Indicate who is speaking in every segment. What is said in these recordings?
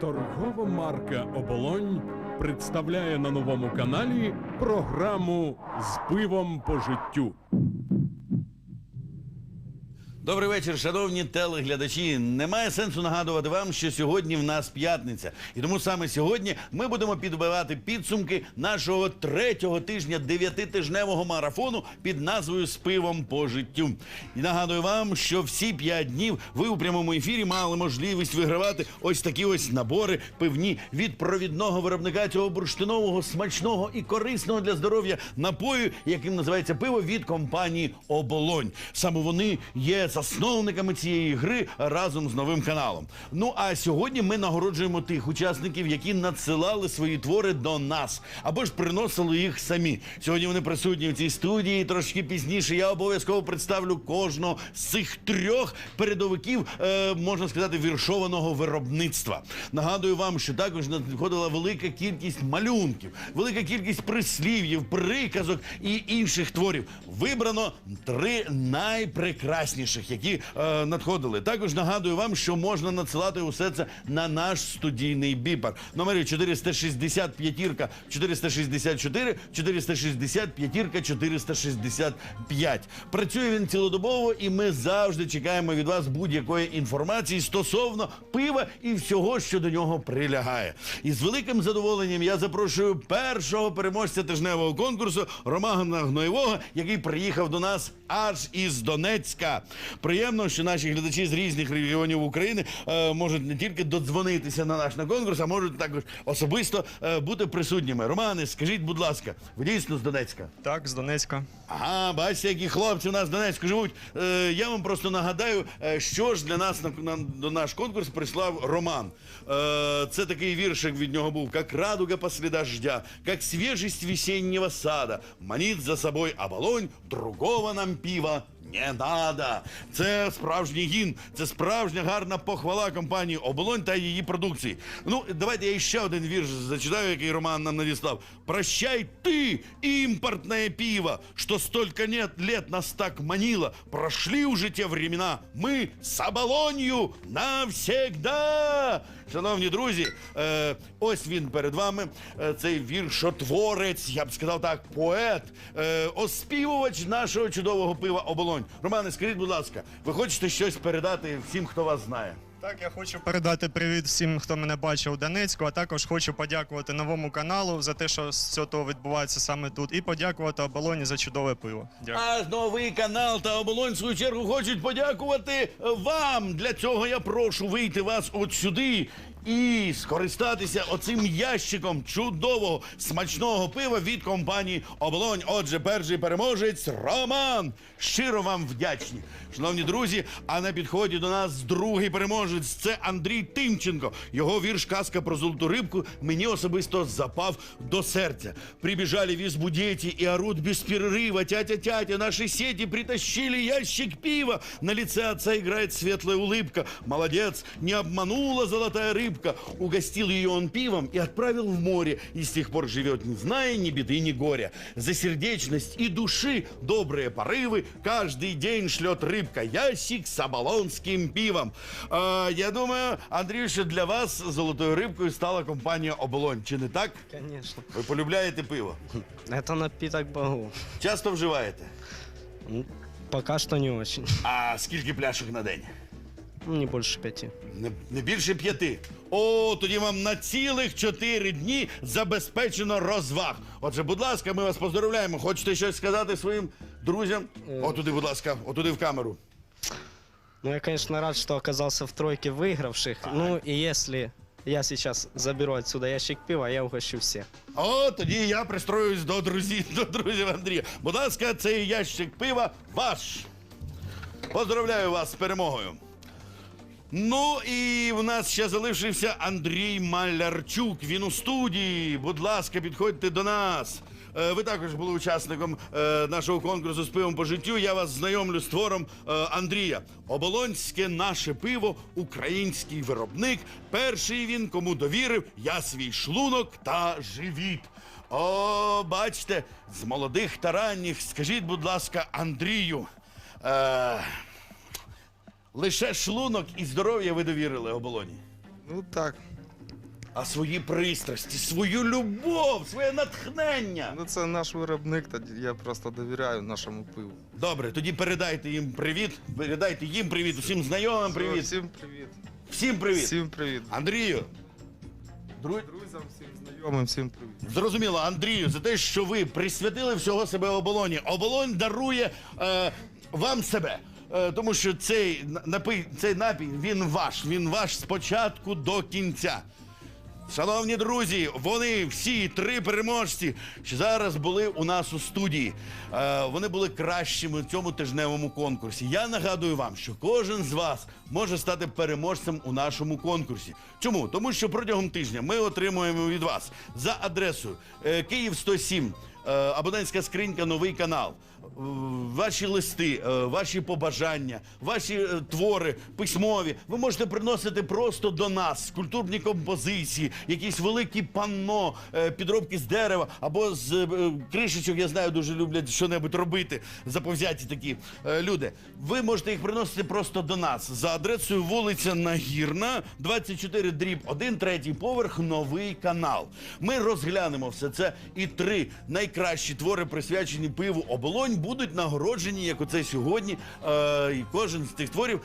Speaker 1: Торгова марка Оболонь представляє на новому каналі програму з пивом по життю.
Speaker 2: Добрий вечір, шановні телеглядачі. Немає сенсу нагадувати вам, що сьогодні в нас п'ятниця. І тому саме сьогодні ми будемо підбивати підсумки нашого третього тижня дев'ятитижневого марафону під назвою З пивом по життю. І нагадую вам, що всі п'ять днів ви у прямому ефірі мали можливість вигравати ось такі ось набори пивні від провідного виробника цього бурштинового, смачного і корисного для здоров'я напою, яким називається пиво від компанії Оболонь. Саме вони є засновниками цієї гри разом з новим каналом. Ну а сьогодні ми нагороджуємо тих учасників, які надсилали свої твори до нас або ж приносили їх самі. Сьогодні вони присутні в цій студії. Трошки пізніше я обов'язково представлю кожного з цих трьох передовиків, е, можна сказати, віршованого виробництва. Нагадую вам, що також надходила велика кількість малюнків, велика кількість прислів'їв, приказок і інших творів. Вибрано три найпрекрасніших, які е, надходили. Також нагадую вам, що можна надсилати усе це на наш студійний біпар. Номери 460 п'ятірка 464, 460 п'ятірка 465. Працює він цілодобово, і ми завжди чекаємо від вас будь-якої інформації стосовно пива і всього, що до нього прилягає. І з великим задоволенням я запрошую першого переможця тижневого конкурсу Романа Гноєвого, який приїхав до нас аж із Донецька. Приємно, що наші глядачі з різних регіонів України е, можуть не тільки додзвонитися на наш на конкурс, а можуть також особисто е, бути присутніми. Романе, скажіть, будь ласка, ви дійсно з Донецька?
Speaker 3: Так, з Донецька.
Speaker 2: Ага, бачите, які хлопці у нас в Донецьку живуть. Е, я вам просто нагадаю, е, що ж для нас на, на, до наш конкурс прислав Роман. Е, це такий віршик від нього був. Как радуга после дождя, как свежесть весеннего сада, манит за собой оболонь, другого нам пива не надо. Це справжній гімн, це справжня гарна похвала компанії Оболонь та її продукції. Ну, давайте я ще один вірш зачитаю, який Роман нам надіслав. Прощай ты, импортное пиво, что столько нет лет нас так манило. Прошли уже те времена, мы с Оболонью навсегда. Шановні друзі, е, ось він перед вами. Е, цей віршотворець, я б сказав так, поет, е, оспівувач нашого чудового пива Оболонь. Романе, скажіть, будь ласка, ви хочете щось передати всім, хто вас знає?
Speaker 3: Так, я хочу передати привіт всім, хто мене бачив у Донецьку, а також хочу подякувати новому каналу за те, що з цього відбувається саме тут, і подякувати оболоні за чудове пиво. Дякую.
Speaker 2: А новий канал та оболонь в свою чергу хочуть подякувати вам. Для цього я прошу вийти вас от сюди і скористатися оцим ящиком чудового смачного пива від компанії Оболонь. Отже, перший переможець Роман. Щиро вам вдячні. Шановні друзі, а на підході до нас другий переможець це Андрій Тимченко. Його вірш Казка про золоту рибку мені особисто запав до серця. Прибіжали в избу дети и орут без перерыва. Тятя-тятя, наши сети притащили ящик пива. На лице отца играет светлая улыбка. Молодец, не обманула золотая рыбка. Угостил ее он пивом и отправил в море. И с тех пор живет, не зная ни беды, ни горя. За сердечность и души добрые порывы каждый день шлет рыбка ящик с оболонским пивом. А, я думаю, Андрюша, для вас золотою рибкою стала компанія Оболонь. Чи не так?
Speaker 4: Конечно.
Speaker 2: Ви полюбляєте пиво?
Speaker 4: Это напиток богу.
Speaker 2: Часто вживаєте?
Speaker 4: М, Пока что не очень.
Speaker 2: А скільки пляшок на день?
Speaker 4: Ну, Не больше пяти.
Speaker 2: Не, не більше п'яти. О, тоді вам на цілих чотири дні забезпечено розваг. Отже, будь ласка, ми вас поздоровляємо. Хочете щось сказати своїм друзям? Отуди, будь ласка, отуди в камеру.
Speaker 4: Ну, я, конечно, рад, что оказался в тройке выигравших. Ну, и если я сейчас заберу отсюда ящик пива, я угощу всех.
Speaker 2: О, тоді я пристроюсь до друзів, до друзів Андрія. Будь ласка, цей ящик пива ваш. Поздравляю вас з перемогою. Ну і в нас ще залишився Андрій Малярчук. Він у студії. Будь ласка, підходьте до нас. е, ви також були учасником е, нашого конкурсу з пивом по життю. Я вас знайомлю з твором е, Андрія. Оболонське наше пиво, український виробник. Перший він, кому довірив, я свій шлунок та живіт. О, бачите, з молодих та ранніх, скажіть, будь ласка, Андрію. Е, лише шлунок і здоров'я ви довірили оболоні.
Speaker 5: Ну так.
Speaker 2: А свої пристрасті, свою любов, своє натхнення.
Speaker 5: Ну це наш виробник, тоді я просто довіряю нашому пиву.
Speaker 2: Добре, тоді передайте їм привіт. Передайте їм привіт, усім знайомим привіт.
Speaker 5: Всім привіт.
Speaker 2: Всім привіт.
Speaker 5: Всім привіт.
Speaker 2: Андрію. Дру...
Speaker 5: Друзям, всім знайомим, всім привіт.
Speaker 2: Зрозуміло, Андрію, за те, що ви присвятили всього себе оболоні. Оболонь дарує е, вам себе. Е, тому що цей на- напій, цей напій, він ваш, він ваш з початку до кінця. Шановні друзі, вони всі три переможці, що зараз були у нас у студії. Е, вони були кращими в цьому тижневому конкурсі. Я нагадую вам, що кожен з вас може стати переможцем у нашому конкурсі. Чому? Тому що протягом тижня ми отримуємо від вас за адресою е, Київ 107, е, абонентська скринька, новий канал. Ваші листи, е, ваші побажання, ваші е, твори письмові. Ви можете приносити просто до нас скульптурні композиції, якісь великі панно, е, підробки з дерева або з кришечок. Я знаю, дуже люблять що-небудь робити. Заповзяті такі люди. Ви можете їх приносити просто до нас за адресою вулиця Нагірна, 24 дріб 1, третій поверх, новий канал. Ми розглянемо все це, і три найкращі твори, присвячені пиву оболонь, будуть нагороджені, як оце сьогодні. Е, і кожен з тих творів.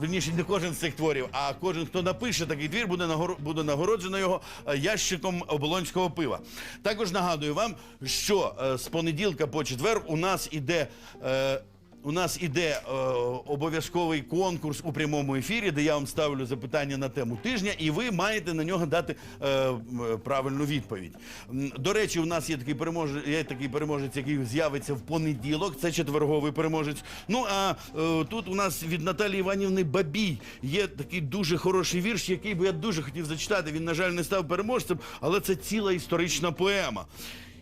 Speaker 2: Верніше, не кожен з цих творів, а кожен, хто напише такий твір, буде нагоро- буде нагороджено його е, ящиком оболонського пива. Також нагадую вам, що е, з понеділка по четвер у нас іде. Е, у нас іде е, обов'язковий конкурс у прямому ефірі, де я вам ставлю запитання на тему тижня, і ви маєте на нього дати е, правильну відповідь. До речі, у нас є такий переможець, є такий переможець, який з'явиться в понеділок. Це четверговий переможець. Ну а е, тут у нас від Наталії Іванівни Бабій є такий дуже хороший вірш, який би я дуже хотів зачитати. Він, на жаль, не став переможцем, але це ціла історична поема.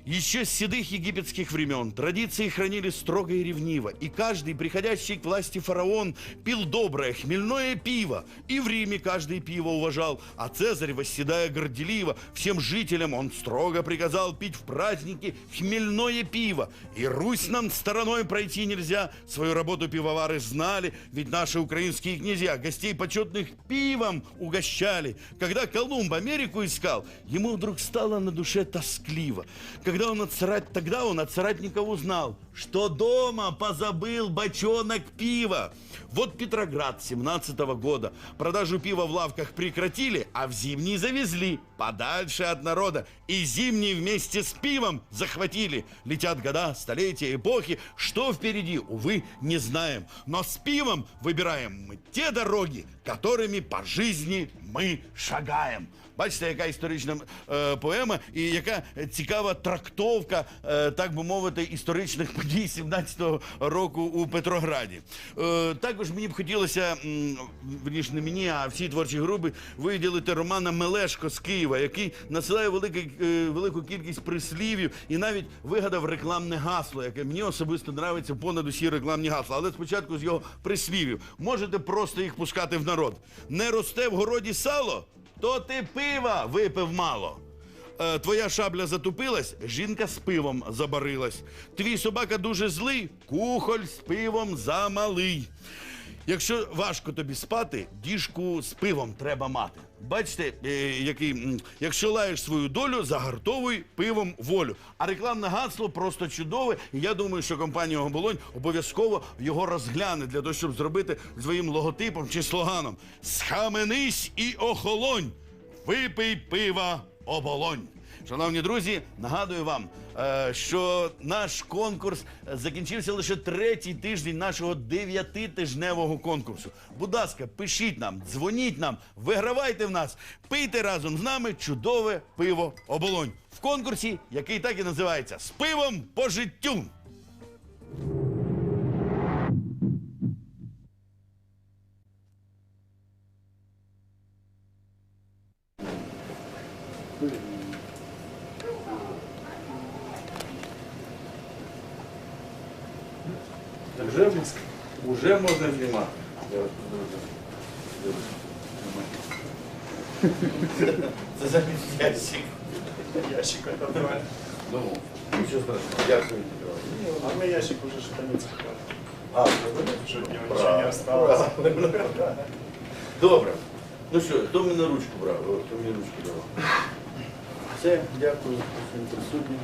Speaker 2: Еще с седых египетских времен традиции хранили строго и ревниво, и каждый, приходящий к власти фараон, пил доброе хмельное пиво, и в Риме каждый пиво уважал, а Цезарь, восседая горделиво, всем жителям он строго приказал пить в праздники хмельное пиво, и Русь нам стороной пройти нельзя, свою работу пивовары знали, ведь наши украинские князья гостей почетных пивом угощали. Когда Колумб Америку искал, ему вдруг стало на душе тоскливо Когда он от сорат- тогда он от соратников узнал, что дома позабыл бочонок пива. Вот Петроград 17 года. Продажу пива в лавках прекратили, а в зимний завезли подальше от народа. И зимний вместе с пивом захватили. Летят года, столетия, эпохи. Что впереди, увы, не знаем. Но с пивом выбираем мы те дороги, которыми по жизни мы шагаем. Бачите, яка історична е, поема і яка цікава трактовка, е, так би мовити, історичних подій 17-го року у Петрограді. Е, також мені б хотілося, верніше не мені, а всій творчій групі виділити Романа Мелешко з Києва, який насилає великий, е, велику кількість прислівів і навіть вигадав рекламне гасло, яке мені особисто нравиться понад усі рекламні гасла. Але спочатку з його прислівів. Можете просто їх пускати в народ. Не росте в городі сало, то ти пива випив мало. Е, твоя шабля затупилась, жінка з пивом забарилась. Твій собака дуже злий, кухоль з пивом замалий. Якщо важко тобі спати, діжку з пивом треба мати. Бачите, е, який, якщо лаєш свою долю, загартовуй пивом волю. А рекламне гасло просто чудове. І я думаю, що компанія Оболонь обов'язково його розгляне для того, щоб зробити своїм логотипом чи слоганом. Схаменись і охолонь! Випий пива оболонь. Шановні друзі, нагадую вам, е, що наш конкурс закінчився лише третій тиждень нашого дев'ятитижневого конкурсу. Будь ласка, пишіть нам, дзвоніть нам, вигравайте в нас, пийте разом з нами чудове пиво оболонь в конкурсі, який так і називається з пивом по життю. Уже, вже можна знімати. Це замість ящик.
Speaker 3: Ящик нормально.
Speaker 2: Ну, ничего страшного. Дякую.
Speaker 3: Ну, а ми ящик уже
Speaker 2: штаниць
Speaker 3: купали. А, що ничего не осталось.
Speaker 2: Добро. Ну все, що, мне на ручку брал. Кто мне ручку давал? Все, дякую всім присутнім.